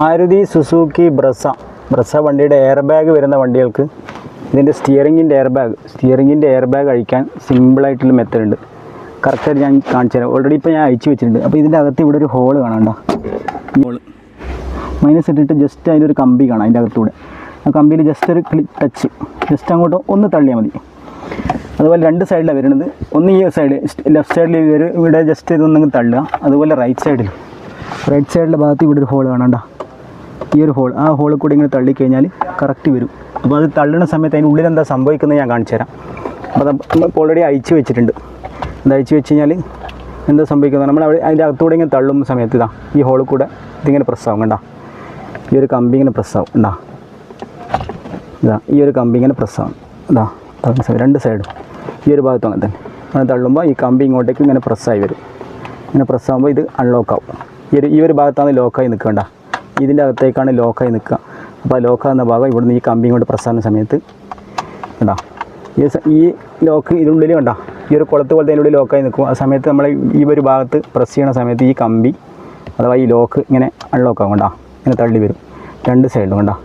Maruti Suzuki Brezza. Brezza വണ്ടിയുടെ air bag വരുന്ന വണ്ടികൾക്ക് ഇതിന്റെ സ്റ്റിയറിങ്ങിന്റെ എയർ ബാഗ് സ്റ്റിയറിങ്ങിന്റെ എയർ ബാഗ് അഴിക്കാൻ സിമ്പിളായിട്ടുള്ള മെത്തേഡ് ഉണ്ട് കറക്റ്റായിട്ട് ഞാൻ കാണിച്ചു തരാം. ഓൾറെഡി ഇപ്പോൾ ഞാൻ അയച്ചു വെച്ചിട്ടുണ്ട്. അപ്പോൾ ഇതിന്റെ അകത്ത് ഇവിടെ ഒരു ഹോൾ കാണണ്ട ഹോൾ മൈനസ് ഇട്ടിട്ട് ജസ്റ്റ് അതിന്റെ ഒരു കമ്പി കാണാം അതിന്റെ അകത്തൂടെ. ആ കമ്പിയിൽ ജസ്റ്റ് ഒരു ക്ലിക്ക് ടച്ച് ജസ്റ്റ് അങ്ങോട്ട് ഒന്ന് തള്ളിയാൽ മതി. അതുപോലെ രണ്ട് സൈഡിലാണ് വരുന്നത്. ഒന്ന് ഈ സൈഡ് ലെഫ്റ്റ് സൈഡിൽ ഇവിടെ ജസ്റ്റ് ഇതൊന്നും തള്ളുക. അതുപോലെ റൈറ്റ് സൈഡിൽ റൈറ്റ് സൈഡിലെ ഭാഗത്ത് ഇവിടെ ഒരു ഹോൾ കാണണ്ട ഈ ഒരു ഹോൾ ആ ഹോളിൽ കൂടി ഇങ്ങനെ തള്ളിക്കഴിഞ്ഞാൽ കറക്റ്റ് വരും. അപ്പോൾ അത് തള്ളുന്ന സമയത്ത് അതിന്റെ ഉള്ളിൽ എന്താ സംഭവിക്കുന്നത് ഞാൻ കാണിച്ചു തരാം അപ്പോൾ നമ്മൾ ഓൾറെഡി അയച്ചു വെച്ചിട്ടുണ്ട്. അത് അയച്ചു വെച്ച് കഴിഞ്ഞാൽ എന്താ സംഭവിക്കുന്നത്? നമ്മൾ അവിടെ അതിന്റെ അകത്തൂടെ ഇങ്ങനെ തള്ളുന്ന സമയത്ത് ഇതാ ഈ ഹോളിൽ കൂടെ ഇതിങ്ങനെ പ്രസ്സാവും കണ്ടാ. ഈ ഒരു കമ്പി ഇങ്ങനെ പ്രസ്സാവും ഉണ്ടാ ഇതാ ഈ ഒരു കമ്പി ഇങ്ങനെ പ്രസ്സാവും ഇതാ രണ്ട് സൈഡും ഈ ഒരു ഭാഗത്തും അങ്ങനെ തന്നെ. അങ്ങനെ തള്ളുമ്പോൾ ഈ കമ്പി ഇങ്ങോട്ടേക്ക് ഇങ്ങനെ പ്രസ്സായി വരും. ഇങ്ങനെ പ്രസ്സാകുമ്പോൾ ഇത് അൺലോക്ക് ആവും. ഈ ഒരു ഈ ഒരു ഭാഗത്താണ് ലോക്കായി നിൽക്കേണ്ട ഇതിന്റെ അകത്തേക്കാണ് ലോക്കായി നിൽക്കുക. അപ്പോൾ ആ ലോക്കാകുന്ന ഭാഗം ഇവിടുന്ന് ഈ കമ്പി കൊണ്ട് പ്രസ് ആകുന്ന സമയത്ത് കണ്ടാ? ഈ ഈ ലോക്ക് ഇതിനുള്ളിൽ കണ്ട? ഈ ഒരു കുളത്ത് പോലത്തെ അതിനുള്ളിൽ ലോക്കായി നിൽക്കും. ആ സമയത്ത് നമ്മൾ ഈ ഒരു ഭാഗത്ത് പ്രസ് ചെയ്യണ സമയത്ത് ഈ കമ്പി അഥവാ ഈ ലോക്ക് ഇങ്ങനെ അൺലോക്കാകും കണ്ടാ? ഇങ്ങനെ തള്ളി വരും. രണ്ട് സൈഡിലും കണ്ടാ?